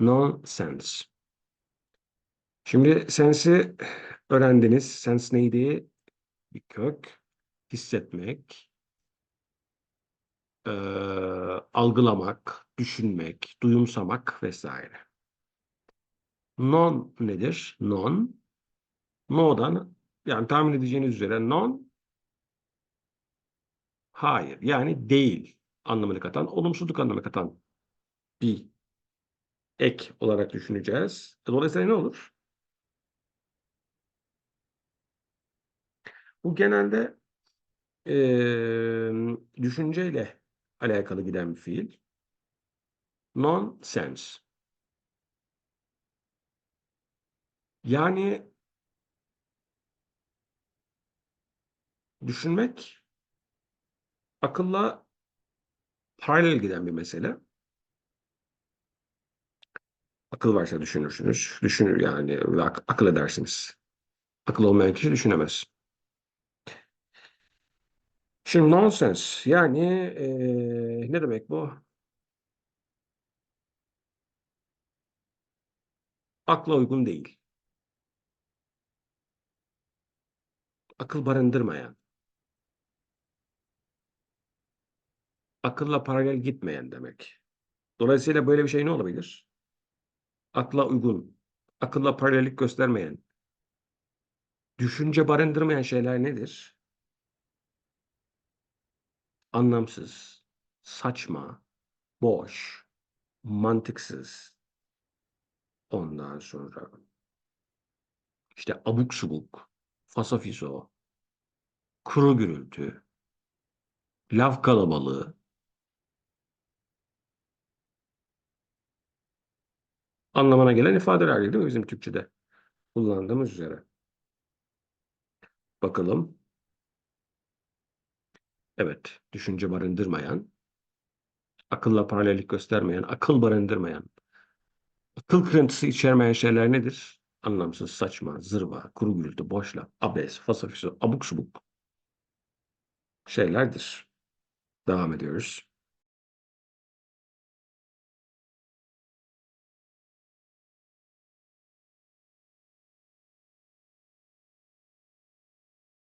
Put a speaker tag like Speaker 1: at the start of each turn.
Speaker 1: Nonsense. Şimdi sensi öğrendiniz. Sense neydi? Bir kök, hissetmek, eee, algılamak, düşünmek, duyumsamak vesaire. Non nedir? Non. No'dan yani tahmin edeceğiniz üzere non hayır yani değil anlamını katan, olumsuzluk anlamı katan bir ek olarak düşüneceğiz. Dolayısıyla ne olur? Bu genelde eee düşünceyle alakalı giden bir fiil. Nonsense. Yani düşünmek akılla paralel giden bir mesele. Akıl varsa düşünürsünüz. Düşünür yani ak- akıl edersiniz. Akıl olmayan kişi düşünemez. Şimdi nonsense yani eee, ne demek bu? Akla uygun değil. Akıl barındırmayan. Akılla paralel gitmeyen demek. Dolayısıyla böyle bir şey ne olabilir? Akla uygun, akılla paralellik göstermeyen, düşünce barındırmayan şeyler nedir? Anlamsız, saçma, boş, mantıksız. Ondan sonra işte abuk subuk, fasafiso, kuru gürültü, laf kalabalığı, anlamına gelen ifadeler değil mi bizim Türkçe'de kullandığımız üzere? Bakalım. Evet, düşünce barındırmayan, akılla paralellik göstermeyen, akıl barındırmayan, akıl kırıntısı içermeyen şeyler nedir? Anlamsız, saçma, zırva, kuru gürültü, boş laf, abes, fasafiso, abuk subuk şeylerdir. Devam ediyoruz.